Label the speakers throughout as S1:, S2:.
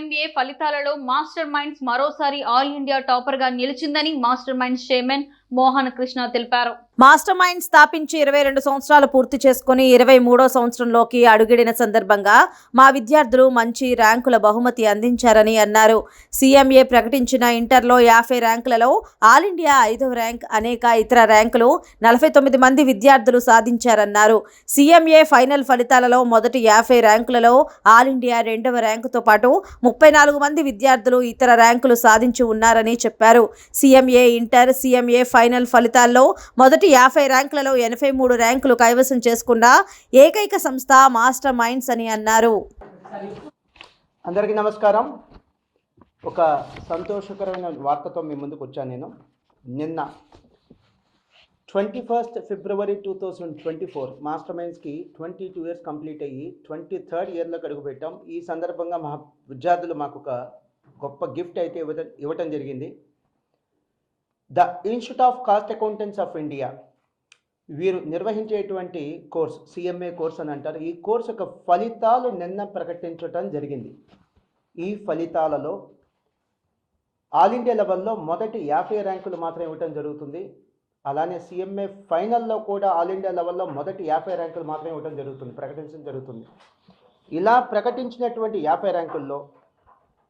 S1: CMA ఫలితాలలో master minds మరోసారి all India టాపర్గా నిలిచిందని master minds chairman Mohan Krishna తెలిపారు.
S2: మాస్టర్ మైండ్ స్థాపించి ఇరవై రెండు సంవత్సరాలు పూర్తి చేసుకుని ఇరవై మూడో సంవత్సరంలోకి అడుగిడిన సందర్భంగా మా విద్యార్థులు మంచి ర్యాంకుల బహుమతి అందించారని అన్నారు. సీఎంఏ ప్రకటించిన ఇంటర్లో యాభై ర్యాంకులలో ఆల్ ఇండియా ఐదవ ర్యాంక్ అనేక ఇతర ర్యాంకులు నలభై తొమ్మిది మంది విద్యార్థులు సాధించారన్నారు. సీఎంఏ ఫైనల్ ఫలితాలలో మొదటి యాభై ర్యాంకులలో ఆల్ ఇండియా రెండవ ర్యాంకుతో పాటు ముప్పై నాలుగు మంది విద్యార్థులు ఇతర ర్యాంకులు సాధించి ఉన్నారని చెప్పారు. సీఎంఏ ఇంటర్ సీఎంఏ ఫైనల్ ఫలితాల్లో మొదటి యాభై ర్యాంకులలో ఎనభై మూడు ర్యాంకులు కైవసం చేసుకున్న ఏకైక సంస్థ మాస్టర్ మైండ్స్ అని అన్నారు.
S3: అందరికీ నమస్కారం. ఒక సంతోషకరమైన వార్తతో మీ ముందుకు వచ్చాను నేను. నిన్న twenty first February two thousand twenty four master మైండ్స్కి twenty two years complete అయ్యి ట్వంటీ థర్డ్ ఇయర్లోకి అడుగుపెట్టాం ఈ సందర్భంగా మా విద్యార్థులు మాకు ఒక గొప్ప గిఫ్ట్ అయితే ఇవ్వటం ఇవ్వటం జరిగింది. The institute of cost accountants of India. వీరు నిర్వహించేటువంటి కోర్స్ సిఎంఏ కోర్స్ అని అంటారు. ఈ కోర్స్ యొక్క ఫలితాలు నిన్న ప్రకటించడం జరిగింది. ఈ ఫలితాలలో ఆల్ ఇండియా లెవెల్లో మొదటి యాభై ర్యాంకులు మాత్రం ఇవ్వటం జరుగుతుంది. అలానే సిఎంఏ ఫైనల్లో కూడా ఆల్ ఇండియా లెవెల్లో మొదటి యాభై ర్యాంకులు మాత్రమే ఇవ్వడం జరుగుతుంది ప్రకటించడం జరుగుతుంది. ఇలా ప్రకటించినటువంటి యాభై ర్యాంకుల్లో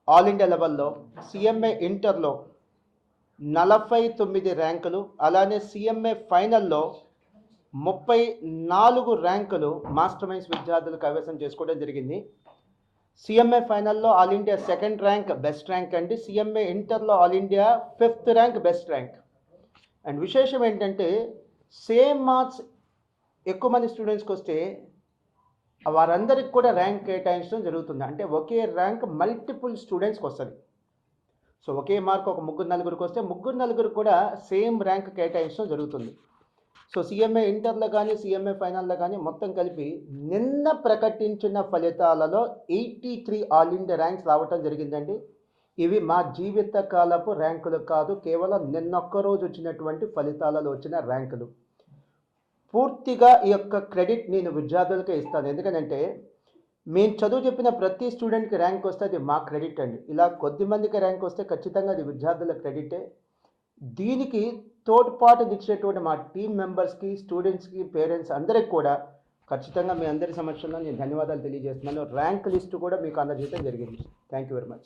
S3: ఆల్ ఇండియా లెవెల్లో సిఎంఏ ఇంటర్లో నలభై తొమ్మిది ర్యాంకులు అలానే సిఎంఏ ఫైనల్లో ముప్పై నాలుగు ర్యాంకులు మాస్టర్ మైన్స్ విద్యార్థులు కైవసం చేసుకోవడం జరిగింది. సిఎంఏ ఫైనల్లో all India second rank best rank అండి. సిఎంఏ ఇంటర్లో all India fifth rank best rank. And విశేషం ఏంటంటే సేమ్ మార్క్స్ ఎక్కువ మంది స్టూడెంట్స్కి వస్తే వారందరికి కూడా ర్యాంక్ కేటాయించడం జరుగుతుంది. అంటే ఒకే ర్యాంక్ మల్టిపుల్ స్టూడెంట్స్కి వస్తుంది. సో ఒకే మార్క్ ఒక ముగ్గురు నలుగురికి వస్తే ముగ్గురు నలుగురు కూడా సేమ్ ర్యాంక్ కేటాయించడం జరుగుతుంది. సో సీఎంఏ ఇంటర్లో కానీ సీఎంఏ ఫైనల్లో కానీ మొత్తం కలిపి నిన్న ప్రకటించిన ఫలితాలలో eighty three all India ranks రావటం జరిగిందండి. ఇవి మా జీవిత కాలపు ర్యాంకులు కాదు కేవలం నిన్నొక్క రోజు వచ్చినటువంటి ఫలితాలలో వచ్చిన ర్యాంకులు. పూర్తిగా ఈ యొక్క క్రెడిట్ నేను విద్యార్థులకే ఇస్తాను. ఎందుకంటే మేము చదువు చెప్పిన ప్రతి స్టూడెంట్కి ర్యాంక్ వస్తే అది మా క్రెడిట్ అండి. ఇలా కొద్ది మందికి ర్యాంక్ వస్తే ఖచ్చితంగా అది విద్యార్థుల క్రెడిటే దీనికి తోడ్పాటు ఇచ్చేటువంటి మా టీం మెంబర్స్కి స్టూడెంట్స్కి పేరెంట్స్ అందరికి కూడా ఖచ్చితంగా మీ అందరి సమక్షంలో నేను ధన్యవాదాలు తెలియజేస్తున్నాను. ర్యాంక్ లిస్టు కూడా మీకు అందజేయడం జరిగింది. Thank you very much